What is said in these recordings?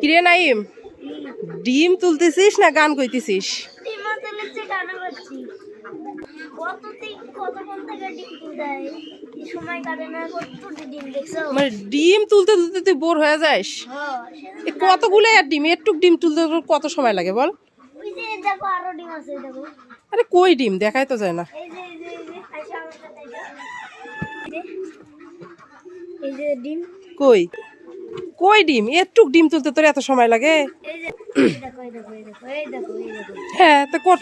কিরে নাইম? ডিম তুলতেছিস না গান কইতেছিস? মানে ডিম তুলতে তুলতে তুই বোর হয়ে যাস। কতগুলো আর ডিম? একটুক ডিম তুলতে কত সময় লাগে বল? আরে কই ডিম? দেখাই তো যায় না এই যে এই যে এই যে আইসা আমার সাথে আইসা। এই যে- এই যে ডিম কই কই ডিম একটুক ডিম তুলতে তোর এত সময় লাগে হ্যাঁ তো কর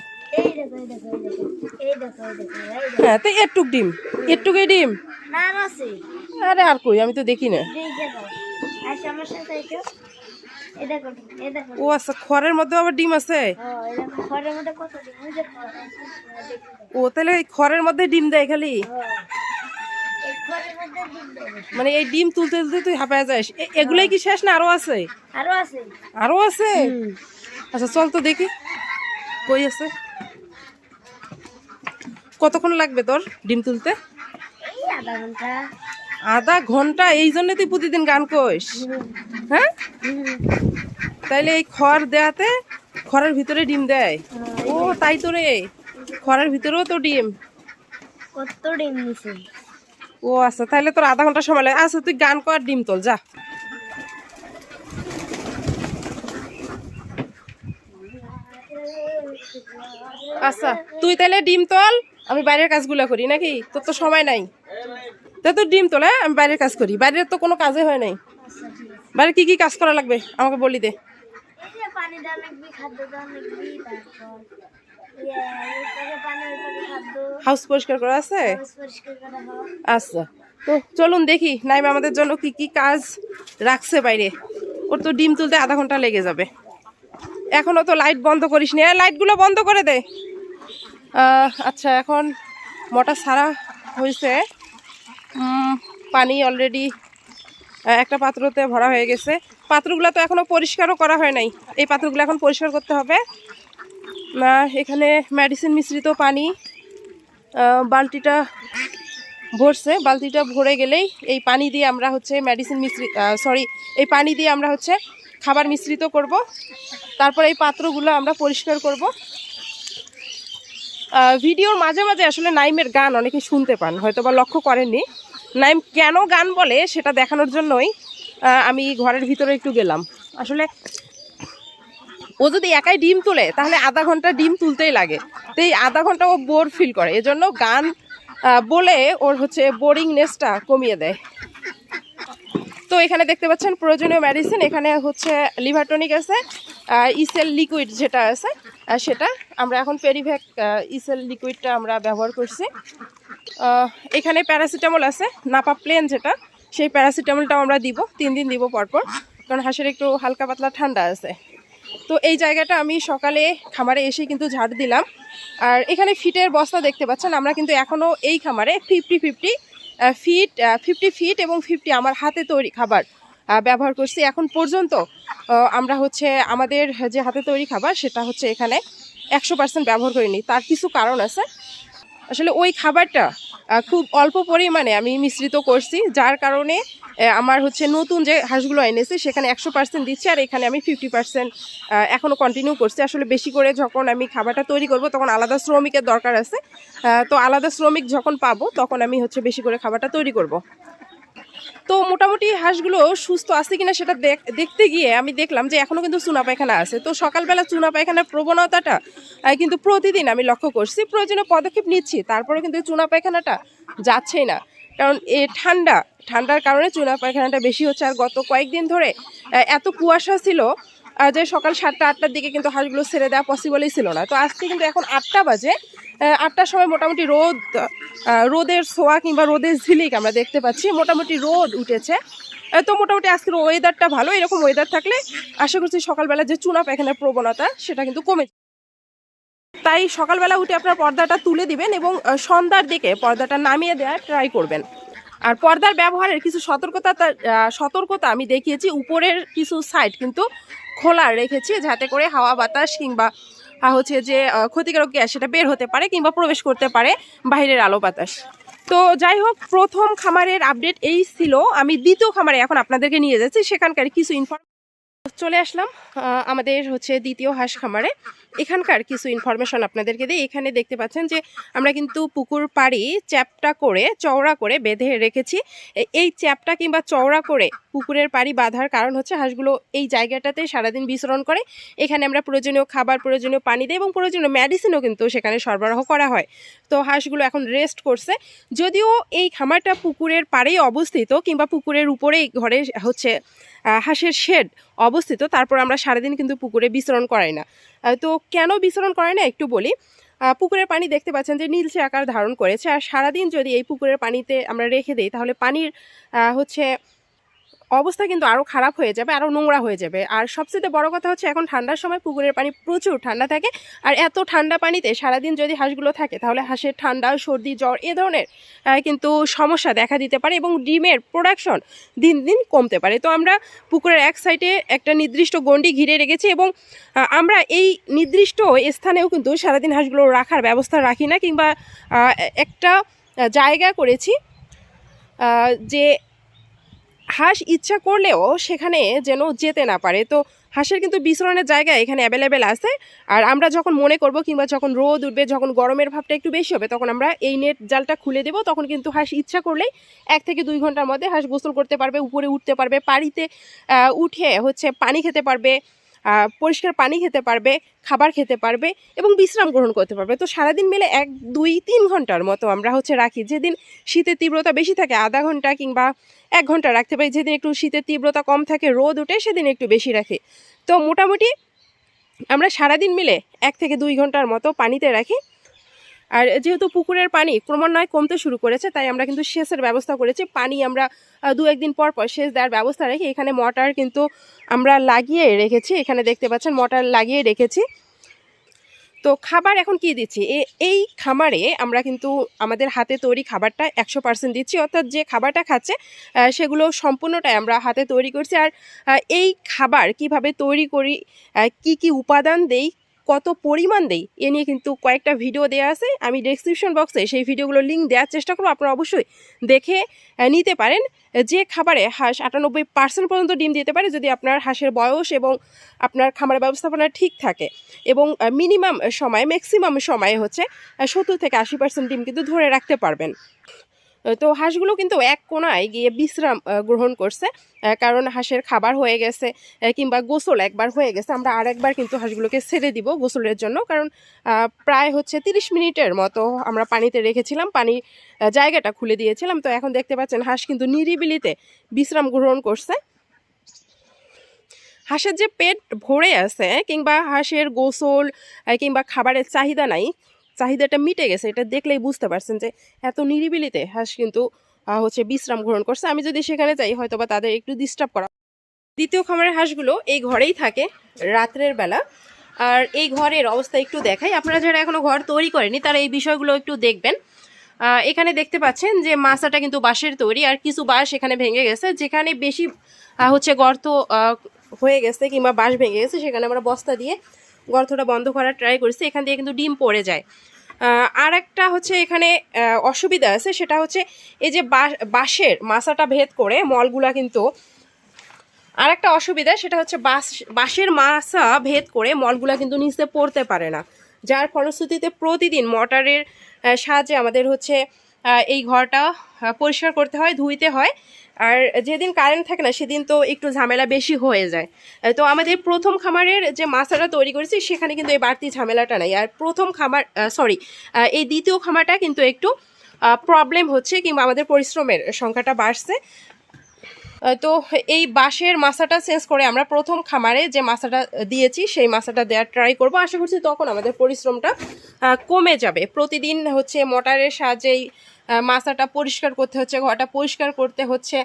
হ্যাঁ তো একটুক ডিম একটুকুই ডিম আর আরে কই আমি তো দেখি না ও আচ্ছা খড়ের মধ্যে আবার ডিম আছে হ্যাঁ। ও তাহলে খড়ের মধ্যে ডিম দেয় খালি হ্যাঁ। এই ঘরের মধ্যে ডিম দেবে মানে এই ডিম তুলতে তুলতে তুই হাঁপায় যাস। এগুলোই কি শেষ না আরও আছে? আরও আছে। আরও আছে? আচ্ছা চল তো দেখি। কই আছে? কতক্ষণ লাগবে তোর ডিম তুলতে? আধা ঘণ্টা। আধা ঘণ্টা? এই জন্য তুই প্রতিদিন গান কইস। হ্যাঁ? তাইলে এই খড় দেয়াতে খড়ের ভিতরে ডিম দেয়। ও তাই তো রে। খড়ের ভিতরেও তো ডিম। কত ডিম নিছে? ও আচ্ছা তাহলে তোর আধা ঘণ্টা সময় লাগে। আচ্ছা তুই গান কর, ডিম তোল, যা। আচ্ছা তুই তাহলে ডিম তোল, আমি বাইরের কাজগুলো করি, নাকি? তোর তো সময় নাই। তা তোর ডিম তোল হ্যাঁ? আমি বাইরের কাজ করি। বাইরের তো কোনো কাজে হয় নাই। বাইরে কি কি কাজ করা লাগবে? আমাকে বলি দে। পানি খাদ্য হাউস পরিষ্কার করা আছে? আচ্ছা। তো চলুন দেখি নাইম আমাদের জন্য কি কি কাজ রাখছে বাইরে। ওর তো ডিম তুলতে আধা ঘণ্টা লেগে যাবে। এখনও তো লাইট বন্ধ করিস নি। লাইটগুলো বন্ধ করে দে। আচ্ছা এখন মোটা সারা হয়েছে। পানি অলরেডি একটা পাত্রতে ভরা হয়ে গেছে। পাত্রগুলো তো এখনও পরিষ্কারও করা হয় নাই। এই পাত্রগুলো এখন পরিষ্কার করতে হবে। এখানে মেডিসিন মিশ্রিত পানি বালতিটা ভরছে, বালতিটা ভরে গেলেই এই পানি দিয়ে আমরা হচ্ছে মেডিসিন মিশ্রিত সরি এই পানি দিয়ে আমরা হচ্ছে খাবার মিশ্রিত করব। তারপর এই পাত্রগুলো আমরা পরিষ্কার করব। ভিডিওর মাঝে মাঝে আসলে নাইমের গান অনেকে শুনতে পান হয়তো বা লক্ষ্য করেননি। নাইম কেন গান বলে সেটা দেখানোর জন্যই আমি ঘরের ভিতরে একটু গেলাম। আসলে ও যদি একাই ডিম তোলে, তাহলে আধা ঘণ্টা ডিম তুলতেই লাগে। তো এই আধা ঘণ্টা ও বোর ফিল করে। এজন্য গান বলে ওর হচ্ছে বোরিংনেসটা কমিয়ে দেয়। তো এখানে দেখতে পাচ্ছেন প্রয়োজনীয় মেডিসিন এখানে হচ্ছে লিভার টনিক আছে ইসেল লিকুইড যেটা আছে সেটা আমরা এখন পেরিভ্যাক ইসেল লিকুইডটা আমরা ব্যবহার করছি। এখানে প্যারাসিটামল আছে নাপা প্লেন যেটা, সেই প্যারাসিটামলটাও আমরা দিব, তিন দিন দিব পরপর, কারণ হাঁসের একটু হালকা পাতলা ঠান্ডা আছে। তো এই জায়গাটা আমি সকালে খামারে এসে কিন্তু ঝাড় দিলাম। আর এখানে ফিটের বস্তা দেখতে পাচ্ছেন, আমরা কিন্তু এখনও এই খামারে fifty fifty feet fifty feet এবং ফিফটি আমার হাতে তৈরি খাবার ব্যবহার করছি। এখন পর্যন্ত আমরা হচ্ছে আমাদের যে হাতে তৈরি খাবার সেটা হচ্ছে এখানে একশো পার্সেন্ট ব্যবহার করিনি। তার কিছু কারণ আছে। আসলে ওই খাবারটা খুব অল্প পরিমাণে আমি মিশ্রিত করছি, যার কারণে আমার হচ্ছে নতুন যে হাঁসগুলো এনেছি সেখানে একশো পার্সেন্ট দিচ্ছি আর এখানে আমি ফিফটি পার্সেন্ট এখনও কন্টিনিউ করছি। আসলে বেশি করে যখন আমি খাবারটা তৈরি করব তখন আলাদা শ্রমিকের দরকার আছে তো আলাদা শ্রমিক যখন পাবো তখন আমি হচ্ছে বেশি করে খাবারটা তৈরি করব। তো মোটামুটি হাঁসগুলো সুস্থ আছে কিনা সেটা দেখ- দেখতে গিয়ে আমি দেখলাম যে এখনও কিন্তু চুনা পায়খানা আছে। তো সকালবেলা চুনা পায়খানার প্রবণতাটা কিন্তু প্রতিদিন আমি লক্ষ্য করছি, প্রয়োজনীয় পদক্ষেপ নিচ্ছি, তারপরে কিন্তু চুনা পায়খানাটা যাচ্ছেই না। কারণ এ ঠান্ডা, ঠান্ডার কারণে চুনা পায়খানাটা বেশি হচ্ছে। আর গত কয়েকদিন ধরে এত কুয়াশা ছিল যে সকাল সাতটা, আটটার দিকে কিন্তু হাঁসগুলো ছেড়ে দেওয়া পসিবলই ছিল না। তো আজকে কিন্তু এখন আটটা বাজে আটটার সময় মোটামুটি রোদ রোদের ছোঁয়া কিংবা রোদের ঝিলিক আমরা দেখতে পাচ্ছি। মোটামুটি রোদ উঠেছে। তো মোটামুটি আজকের ওয়েদারটা ভালো। এরকম ওয়েদার থাকলে আশা করছি সকালবেলা যে চুনা পায়খানার প্রবণতা, সেটা কিন্তু কমে তাই সকালবেলা উঠে আপনার পর্দাটা তুলে দিবেন এবং সন্ধ্যার দিকে পর্দাটা নামিয়ে দেওয়ার ট্রাই করবেন। আর পর্দার ব্যবহারের কিছু সতর্কতা সতর্কতা আমি দেখিয়েছি। উপরের কিছু সাইড কিন্তু খোলা রেখেছি, যাতে করে হাওয়া বাতাস কিংবা হচ্ছে যে ক্ষতিকারক গ্যাস সেটা বের হতে পারে কিংবা প্রবেশ করতে পারে বাইরের আলো বাতাস। তো যাই হোক, প্রথম খামারের আপডেট এই ছিল। আমি দ্বিতীয় খামারে এখন আপনাদেরকে নিয়ে যাচ্ছি। সেখানকার কিছু ইনফরমেশন চলে আসলাম আমাদের হচ্ছে দ্বিতীয় হাঁস খামারে এখানকার কিছু ইনফরমেশন আপনাদেরকে দিই। এখানে দেখতে পাচ্ছেন যে, আমরা কিন্তু পুকুর পাড়ি চ্যাপটা করে, চওড়া করে বেঁধে রেখেছি। এই চ্যাপটা কিংবা চওড়া করে পুকুরের পাড়ি বাঁধার কারণ হচ্ছে হাঁসগুলো এই জায়গাটাতে সারাদিন বিচরণ করে। এখানে আমরা প্রয়োজনীয় খাবার, প্রয়োজনীয় পানি দিই এবং প্রয়োজনীয় মেডিসিনও কিন্তু সেখানে সরবরাহ করা হয়। তো হাঁসগুলো এখন রেস্ট করছে। যদিও এই খামারটা পুকুরের পাড়েই অবস্থিত কিংবা পুকুরের উপরেই ঘরে হচ্ছে হাঁসের শেড অবস্থিত, তারপর আমরা সারাদিন কিন্তু পুকুরে বিচরণ করাই না। তো কেন বিচরণ করাই না একটু বলি। পুকুরের পানি দেখতে পাচ্ছেন যে নীলচে আকার ধারণ করেছে, আর সারাদিন যদি এই পুকুরের পানিতে আমরা রেখে দিই, তাহলে পানির হচ্ছে অবস্থা কিন্তু আরও খারাপ হয়ে যাবে আরও নোংরা হয়ে যাবে। আর সবচেয়ে বড় কথা হচ্ছে, এখন ঠান্ডার সময় পুকুরের পানি প্রচুর, ঠান্ডা থাকে। আর এত ঠান্ডা পানিতে সারাদিন যদি হাঁসগুলো থাকে, তাহলে হাঁসের ঠান্ডা, সর্দি, জ্বর এ ধরনের কিন্তু সমস্যা দেখা দিতে পারে এবং ডিমের প্রোডাকশন দিন দিন কমতে পারে। তো আমরা পুকুরের এক সাইডে একটা নির্দিষ্ট গণ্ডি ঘিরে রেখেছি এবং আমরা এই নির্দিষ্ট স্থানেও কিন্তু সারাদিন হাঁসগুলো রাখার ব্যবস্থা রাখি না কিংবা একটা জায়গা করেছি যে হাঁস ইচ্ছা করলেও সেখানে যেন যেতে না পারে। তো হাঁসের কিন্তু বিচরণের জায়গা এখানে অ্যাভেলেবেল আছে। আর আমরা যখন মনে করব কিংবা যখন রোদ উঠবে, যখন গরমের ভাবটা একটু বেশি হবে, তখন আমরা এই নেট জালটা খুলে দেব। তখন কিন্তু হাঁস ইচ্ছা করলেই এক থেকে দুই ঘণ্টার মধ্যে হাঁস গোসল করতে পারবে, উপরে উঠতে পারবে পাড়িতে উঠে হচ্ছে পানি খেতে পারবে। পরিষ্কার পানি খেতে পারবে, খাবার খেতে পারবে এবং বিশ্রাম গ্রহণ করতে পারবে। তো সারাদিন মিলে এক, দুই, তিন ঘণ্টার মতো আমরা হচ্ছে রাখি। যেদিন শীতের তীব্রতা বেশি থাকে আধা ঘণ্টা কিংবা এক ঘণ্টা রাখতে পারি। যেদিন একটু শীতের তীব্রতা কম থাকে, রোদ উঠে সেদিন একটু বেশি রাখি। তো মোটামুটি আমরা সারাদিন মিলে এক থেকে দুই ঘণ্টার মতো পানিতে রাখি। আর যেহেতু পুকুরের পানি ক্রমান্বয়ে কমতে শুরু করেছে, তাই আমরা কিন্তু সেচের ব্যবস্থা করেছি। পানি আমরা দু একদিন পর পর সেচ দেওয়ার ব্যবস্থা রেখে এখানে মোটর কিন্তু আমরা লাগিয়ে রেখেছি। এখানে দেখতে পাচ্ছেন মোটর লাগিয়ে রেখেছি। তো খাবার এখন কি দিচ্ছি? এই খামারে আমরা কিন্তু আমাদের হাতে তৈরি খাবারটা একশো পার্সেন্ট দিচ্ছি। অর্থাৎ যে খাবারটা খাচ্ছে সেগুলো সম্পূর্ণটাই আমরা হাতে তৈরি করছি। আর এই খাবার কীভাবে তৈরি করি কি কি উপাদান দেই কত পরিমাণ দেই, এ নিয়ে কিন্তু কয়েকটা ভিডিও দেওয়া আছে। আমি ডেসক্রিপশন বক্সে সেই ভিডিওগুলোর লিঙ্ক দেওয়ার চেষ্টা করব। আপনারা অবশ্যই দেখে নিতে পারেন। যে খাবারে হাঁস আটানব্বই পার্সেন্ট পর্যন্ত ডিম দিতে পারে যদি আপনার হাঁসের বয়স এবং আপনার খামারের ব্যবস্থাপনা ঠিক থাকে। এবং মিনিমাম সময় ম্যাক্সিমাম সময়ে হচ্ছে সত্তর থেকে আশি পার্সেন্ট ডিম কিন্তু ধরে রাখতে পারবেন। তো হাঁসগুলো কিন্তু এক কোনায় গিয়ে বিশ্রাম গ্রহণ করছে কারণ হাঁসের খাবার হয়ে গেছে কিংবা গোসল একবার হয়ে গেছে, আমরা আরেকবার কিন্তু হাঁসগুলোকে ছেড়ে দিব গোসলের জন্য, কারণ প্রায় হচ্ছে তিরিশ মিনিটের মতো আমরা পানিতে রেখেছিলাম, পানি জায়গাটা খুলে দিয়েছিলাম, তো এখন দেখতে পাচ্ছেন হাঁস কিন্তু নিরিবিলিতে বিশ্রাম গ্রহণ করছে। হাঁসের যে পেট ভরে আছে, কিংবা হাঁসের গোসল কিংবা খাবারের চাহিদা নাই চাহিদাটা মিটে গেছে, এটা দেখলেই বুঝতে পারছেন যে এত নিরিবিলিতে হাঁস কিন্তু হচ্ছে বিশ্রাম গ্রহণ করছে। আমি যদি সেখানে যাই হয়তো বা তাদের একটু ডিস্টার্ব করা। দ্বিতীয় খামারের হাঁসগুলো এই ঘরেই থাকে রাত্রের বেলা। আর এই ঘরের অবস্থা একটু দেখাই। আপনারা যারা এখনও ঘর তৈরি করেনি তারা এই বিষয়গুলো একটু দেখবেন। এখানে দেখতে পাচ্ছেন যে মাছাটা কিন্তু বাঁশের তৈরি, আর কিছু বাঁশ এখানে ভেঙে গেছে। যেখানে বেশি হচ্ছে গর্ত হয়ে গেছে কিংবা বাঁশ ভেঙে গেছে, সেখানে আমরা বস্তা দিয়ে গর্তটা বন্ধ করার ট্রাই করেছি, এখান দিয়ে কিন্তু ডিম পড়ে যায়। আর একটা হচ্ছে এখানে অসুবিধা আছে, সেটা হচ্ছে এই যে বাঁশের মাছাটা ভেদ করে মলগুলা কিন্তু আর একটা অসুবিধা, সেটা হচ্ছে বাঁশ, বাঁশের মাছা ভেদ করে মলগুলা কিন্তু নিচে পড়তে পারে না। যার ফলশ্রুতিতে প্রতিদিন মোটরের সাহায্যে আমাদের হচ্ছে এই ঘরটা পরিষ্কার করতে হয়, ধুইতে হয়। আর যেদিন কারেন্ট থাকে না, সেদিন তো একটু ঝামেলা বেশি হয়ে যায়। তো আমাদের প্রথম খামারের যে মাছাটা তৈরি করেছি, সেখানে কিন্তু এই বাড়তি ঝামেলাটা নাই। আর প্রথম খামার সরি এই দ্বিতীয় খামারটা কিন্তু একটু প্রবলেম হচ্ছে কিংবা আমাদের পরিশ্রমের সংখ্যাটা বাড়ছে। তো এই বাঁশের মাছাটা চেঞ্জ করে আমরা প্রথম খামারে যে মাছাটা দিয়েছি, সেই মাছাটা দেওয়ার ট্রাই করব। আশা করছি তখন আমাদের পরিশ্রমটা কমে যাবে। প্রতিদিন হচ্ছে মোটরের সাহায্যেই মাছাটা পরিষ্কার করতে হচ্ছে, ঘরটা পরিষ্কার করতে হচ্ছে।